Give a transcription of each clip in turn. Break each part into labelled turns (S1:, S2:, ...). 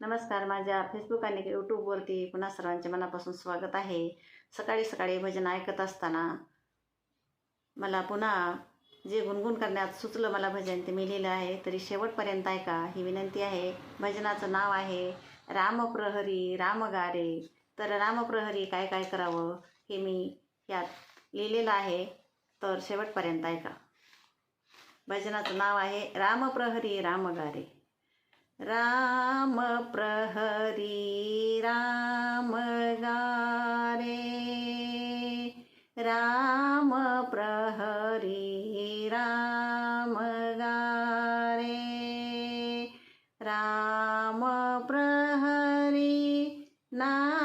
S1: नमस्कार माझ्या फेसबुक आणि यूट्यूबवरती पुन्हा सर्वांचे मनापासून स्वागत आहे. सकाळी सकाळी भजन ऐकत असताना मला पुन्हा जे गुणगुण करण्यात सुचलं मला भजन ते मी लिहिलं आहे. तरी शेवटपर्यंत ऐका ही विनंती आहे. भजनाचं नाव आहे रामप्रहरी रामगारे तर रामप्रहरी काय काय करावं हे मी यात लिहिलेलं आहे. तर शेवटपर्यंत ऐका. भजनाचं नाव आहे रामप्रहरी रामगारे राम प्रहरी राम गारे। राम प्रहरी राम गारे। राम प्रहरी ना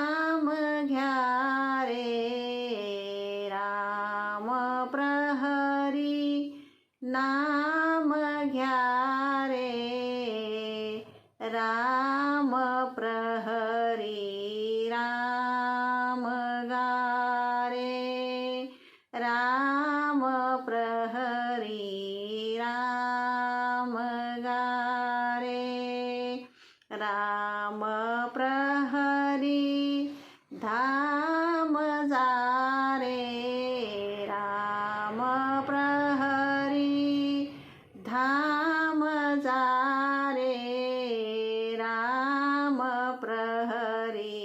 S1: धाम प्रहरी धाम जा रे राम प्रहरी धाम जा रे राम प्रहरी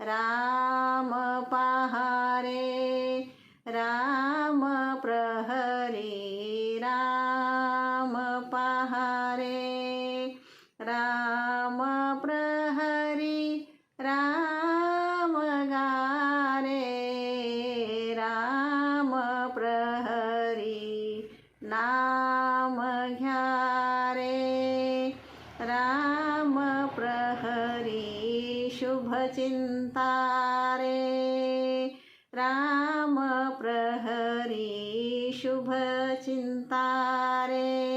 S1: राम पहारे। राम प्रहरी राम पहारे। राम हरी नाम घ्या रे. राम प्रहरी शुभ चिंता रे. राम प्रहरी शुभ चिंता रे.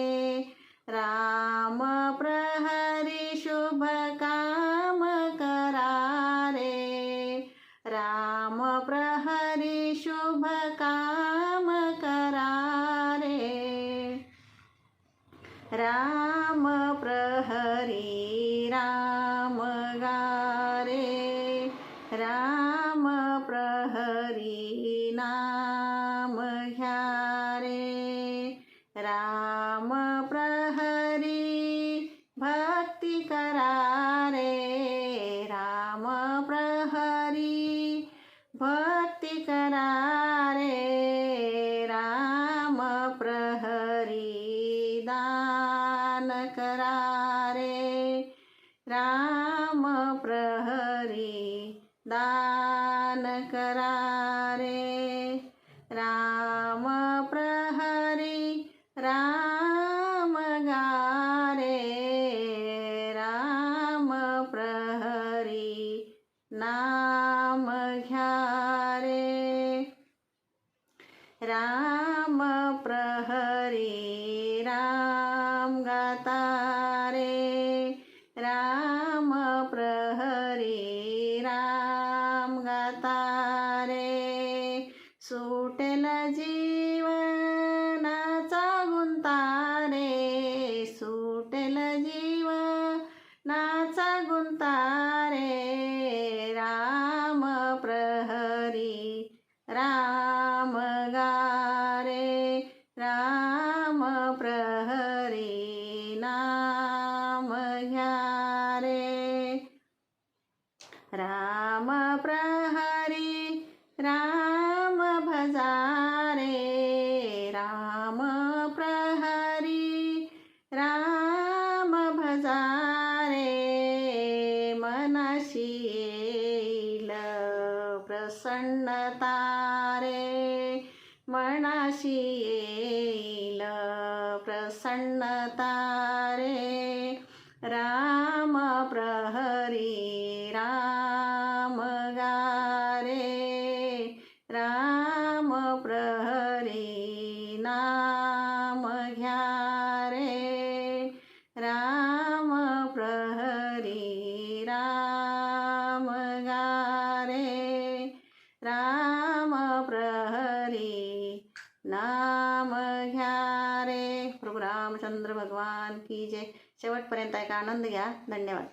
S1: राम प्रहरी राम गारे। राम प्रहरी नाम घ्या रे राम प्रहरी भक्ति करा रे राम प्रहरी भक्ती करा राम प्रहरी दान करा रे राम प्रहरी राम गारे। राम प्रहरी नाम घ्या रे राम प्रहरी राम गाता रे सुटेल जीवनाचा गुंता रे सुटेल जीवनाचा गुंता रे राम प्रहरी राम गारे राम प्रहरी ना प्रसन्नता रे मनाशी येईल प्रसन्नता रे राम प्रहरी नाम घ्या रे. प्रभू रामचंद्र भगवान की जय. शेवटपर्यंत ऐका आनंद घ्या. धन्यवाद.